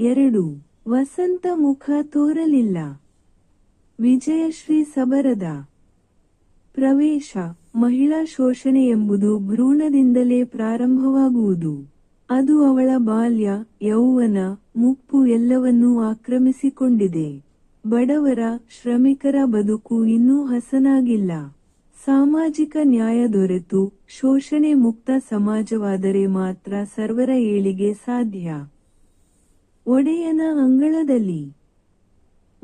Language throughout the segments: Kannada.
ಎರಡು. ವಸಂತ ಮುಖ ತೋರಲಿಲ್ಲ. ವಿಜಯಶ್ರೀ ಸಬರದ. ಪ್ರವೇಶ, ಮಹಿಳಾ ಶೋಷಣೆ ಎಂಬುದು ಭ್ರೂಣದಿಂದಲೇ ಪ್ರಾರಂಭವಾಗುವುದು. ಅದು ಅವಳ ಬಾಲ್ಯ, ಯೌವನ, ಮುಪ್ಪು ಎಲ್ಲವನ್ನೂ ಆಕ್ರಮಿಸಿಕೊಂಡಿದೆ. ಬಡವರ, ಶ್ರಮಿಕರ ಬದುಕು ಇನ್ನೂ ಹಸನಾಗಿಲ್ಲ. ಸಾಮಾಜಿಕ ನ್ಯಾಯ ದೊರೆತು, ಶೋಷಣೆ ಮುಕ್ತ ಸಮಾಜವಾದರೆ ಮಾತ್ರ ಸರ್ವರ ಏಳಿಗೆ ಸಾಧ್ಯ. ಒಡೆಯನ ಅಂಗಳದಲ್ಲಿ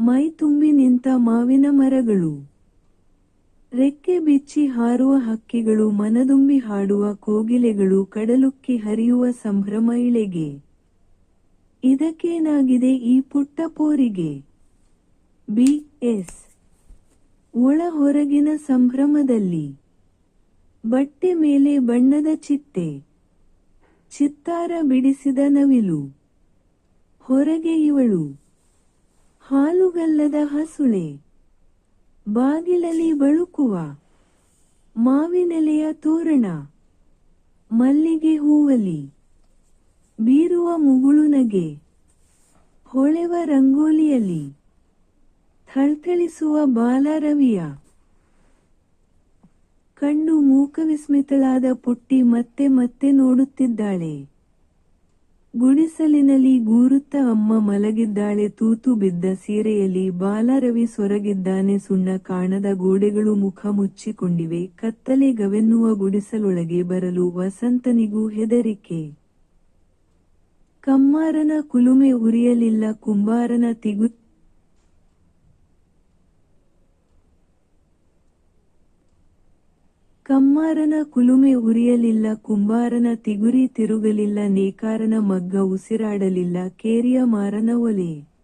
ಮೈ ತುಂಬಿ ನಿಂತ ಮಾವಿನ ಮರಗಳು. ರೆಕ್ಕೆ ಬಿಚ್ಚಿ ಹಾರುವ ಹಕ್ಕಿಗಳು, ಮನದುಂಬಿ ಹಾಡುವ ಕೋಗಿಲೆಗಳು, ಕಡಲುಕ್ಕಿ ಹರಿಯುವ ಸಂಭ್ರಮ ಇಳೆಗೆ ಇದಕ್ಕೇನಾಗಿದೆ ಈ ಪುಟ್ಟ ಪೋರಿಗೆ? ಬಿ. ಎಸ್. ಒಳ ಹೊರಗಿನ ಸಂಭ್ರಮದಲ್ಲಿ. ಬಟ್ಟೆ ಮೇಲೆ ಬಣ್ಣದ ಚಿತ್ತೆ. ಚಿತ್ತಾರ ಬಿಡಿಸಿದ ನವಿಲು. ಹೊರಗೆ ಇವಳು. ಹಾಲುಗಲ್ಲದ ಹಸುಳೆ. ಬಾಗಿಲಲ್ಲಿ ಬಳುಕುವ. ಮಾವಿನೆಲೆಯ ತೋರಣ. ಮಲ್ಲಿಗೆ ಹೂವಲಿ. ಬೀರುವ ಮುಗುಳು ನಗೆ. ಹೊಳೆವ ರಂಗೋಲಿಯಲ್ಲಿ. ಥಳ್ಥಳಿಸುವ ಬಾಲರವಿಯ. ಕಣ್ಣು ಮೂಕವಿಸ್ಮಿತಳಾದ ಪುಟ್ಟಿ ಮತ್ತೆ ಮತ್ತೆ ನೋಡುತ್ತಿದ್ದಾಳೆ. ಗುಡಿಸಲಿನಲ್ಲಿ ಗೂರುತ್ತ ಅಮ್ಮ ಮಲಗಿದ್ದಾಳೆ, ತೂತು ಬಿದ್ದ ಸೀರೆಯಲ್ಲಿ ಬಾಲರವಿ ಸೊರಗಿದ್ದಾನೆ, ಸುಣ್ಣ ಕಾಣದ ಗೋಡೆಗಳು ಮುಖ ಮುಚ್ಚಿಕೊಂಡಿವೆ, ಕತ್ತಲೆ ಗವೆನ್ನುವ ಗುಡಿಸಲೊಳಗೆ ಬರಲು ವಸಂತನಿಗೂ ಹೆದರಿಕೆ. ಕಮ್ಮಾರನ ಕುಲುಮೆ ಉರಿಯಲಿಲ್ಲ, ಕುಂಬಾರನ ತಿಗು ಕಮ್ಮಾರನ ಕುಲುಮೆ ಉರಿಯಲಿಲ್ಲ, ಕುಂಬಾರನ ತಿಗುರಿ ತಿರುಗಲಿಲ್ಲ, ನೇಕಾರನ ಮಗ್ಗ ಉಸಿರಾಡಲಿಲ್ಲ, ಕೇರಿಯ ಮಾರನ ಒಲೆ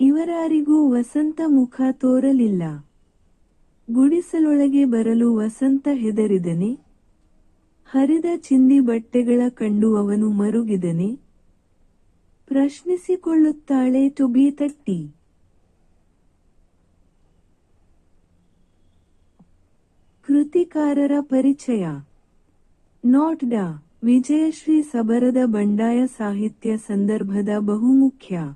ಇವರಾರಿಗೂ ವಸಂತ ಮುಖ ತೋರಲಿಲ್ಲ. ಗುಡಿಸಲೊಳಗೆ ಬರಲು ವಸಂತ ಹೆದರಿದನೆ. ಹರಿದ ಚಿಂದಿ ಬಟ್ಟೆಗಳ ಕಂಡು ಅವನು ಮರುಗಿದನೆ. ಪ್ರಶ್ನಿಸಿಕೊಳ್ಳುತ್ತಾಳೆ ಟುಬಿ ತಟ್ಟಿ. ಕೃತಿಕಾರರ ಪರಿಚಯ. ನಾಟ್ ಡ. ವಿಜಯಶ್ರೀ ಸಬರದ ಬಂಡಾಯ ಸಾಹಿತ್ಯ ಸಂದರ್ಭದ ಬಹುಮುಖ್ಯ.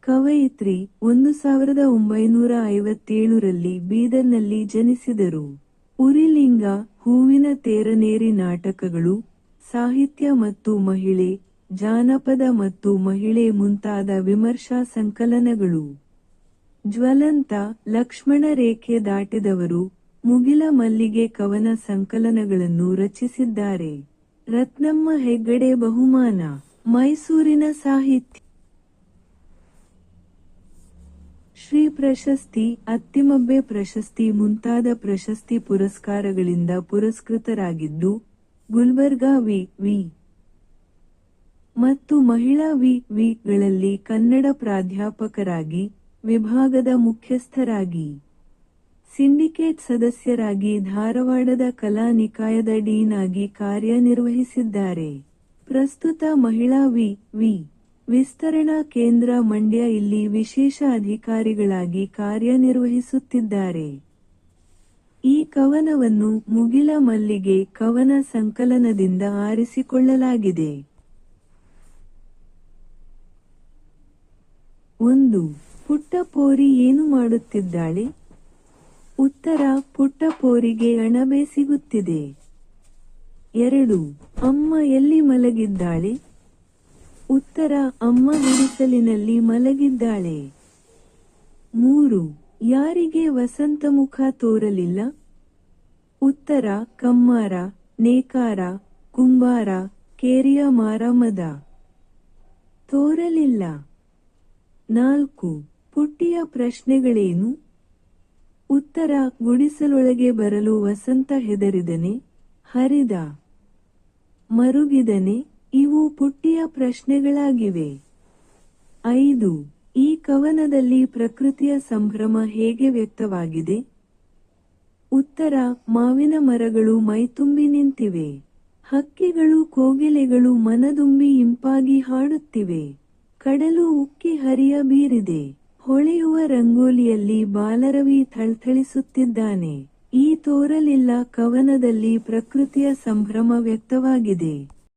ಕವಯಿತ್ರಿ ಒಂದು ಸಾವಿರದ ಒಂಬೈನೂರ ಐವತ್ತೇಳರಲ್ಲಿ ಬೀದರ್ನಲ್ಲಿ ಜನಿಸಿದರು. ಉರಿಲಿಂಗ, ಹೂವಿನ ತೇರನೇರಿ ನಾಟಕಗಳು, ಸಾಹಿತ್ಯ ಮತ್ತು ಮಹಿಳೆ, ಜಾನಪದ ಮತ್ತು ಮಹಿಳೆ ಮುಂತಾದ ವಿಮರ್ಶಾ ಸಂಕಲನಗಳು. ಜ್ವಲಂತ ಲಕ್ಷ್ಮಣ ರೇಖೆ ದಾಟಿದವರು ಮುಗಿಲ ಮಲ್ಲಿಗೆ ಕವನ ಸಂಕಲನಗಳನ್ನು ರಚಿಸಿದ್ದಾರೆ. ರತ್ನಮ್ಮ ಹೆಗ್ಗಡೆ ಬಹುಮಾನ, ಮೈಸೂರಿನ ಸಾಹಿತ್ಯ. ಶ್ರೀ ಪ್ರಶಸ್ತಿ, ಅತ್ತಿಮಬ್ಬೆ ಪ್ರಶಸ್ತಿ ಮುಂತಾದ ಪ್ರಶಸ್ತಿ ಪುರಸ್ಕಾರಗಳಿಂದ ಪುರಸ್ಕೃತರಾಗಿದ್ದು, ಗುಲ್ಬರ್ಗಾ ವಿ ವಿ. ಮತ್ತು ಮಹಿಳಾ ವಿ ವಿಗಳಲ್ಲಿ ಕನ್ನಡ ಪ್ರಾಧ್ಯಾಪಕರಾಗಿ, ವಿಭಾಗದ ಮುಖ್ಯಸ್ಥರಾಗಿ. ಸಿಂಡಿಕೇಟ್ ಸದಸ್ಯರಾಗಿ ಧಾರವಾಡದ ಕಲಾ ನಿಕಾಯದ ಡೀನ್ ಆಗಿ ಕಾರ್ಯನಿರ್ವಹಿಸಿದ್ದಾರೆ. ಪ್ರಸ್ತುತ ಮಹಿಳಾ ವಿ ವಿ, ವಿಸ್ತರಣಾ ಕೇಂದ್ರ ಮಂಡ್ಯ ಇಲ್ಲಿ ವಿಶೇಷ ಅಧಿಕಾರಿಗಳಾಗಿ ಕಾರ್ಯನಿರ್ವಹಿಸುತ್ತಿದ್ದಾರೆ. ಈ ಕವನವನ್ನು ಮುಗಿಲ ಮಲ್ಲಿಗೆ ಕವನ ಸಂಕಲನದಿಂದ ಆರಿಸಿಕೊಳ್ಳಲಾಗಿದೆ. ಒಂದು ಪುಟ್ಟ ಪೋರಿ ಏನು ಮಾಡುತ್ತಿದ್ದಾಳೆ? ಉತ್ತರ ಪುಟ್ಟ ಪೋರಿಗೆ ಅಣಬೆ ಸಿಗುತ್ತಿದೆ. ಎರಡು, ಅಮ್ಮ ಎಲ್ಲಿ ಮಲಗಿದ್ದಾಳೆ? ಉತ್ತರ, ಅಮ್ಮ ಗುಡಿಸಲಿನಲ್ಲಿ ಮಲಗಿದ್ದಾಳೆ. ಮೂರು, ಯಾರಿಗೆ ವಸಂತ ಮುಖ ತೋರಲಿಲ್ಲ? ಉತ್ತರ, ಕಮ್ಮಾರ, ನೇಕಾರ, ಕುಂಬಾರ, ಕೇರಿಯ ಮಾರಮದ. ತೋರಲಿಲ್ಲ. ನಾಲ್ಕು, ಪುಟ್ಟಿಯ ಪ್ರಶ್ನೆಗಳೇನು? ಉತ್ತರ ಗುಡಿಸಲೊಳಗೆ ಬರಲು ವಸಂತ ಹೆದರಿದನೆ, ಹರಿದ. ಮರುಗಿದನೆ, ಇವು ಪುಟ್ಟಿಯ ಪ್ರಶ್ನೆಗಳಾಗಿವೆ. ಐದು, ಈ ಕವನದಲ್ಲಿ ಪ್ರಕೃತಿಯ ಸಂಭ್ರಮ ಹೇಗೆ ವ್ಯಕ್ತವಾಗಿದೆ? ಉತ್ತರ, ಮಾವಿನ ಮರಗಳು ಮೈತುಂಬಿ ನಿಂತಿವೆ. ಹಕ್ಕಿಗಳು, ಕೋಗಿಲೆಗಳು ಮನದುಂಬಿ ಇಂಪಾಗಿ ಹಾಡುತ್ತಿವೆ. ಕಡಲು ಉಕ್ಕಿ ಹರಿಯ ಬೀರಿದೆ. ಹೊಳೆಯುವ ರಂಗೋಲಿಯಲ್ಲಿ ಬಾಲರವಿ ಥಳಥಳಿಸುತ್ತಿದ್ದಾನೆ. ಈ ತೋರಲಿಲ್ಲ ಕವನದಲ್ಲಿ ಪ್ರಕೃತಿಯ ಸಂಭ್ರಮ ವ್ಯಕ್ತವಾಗಿದೆ.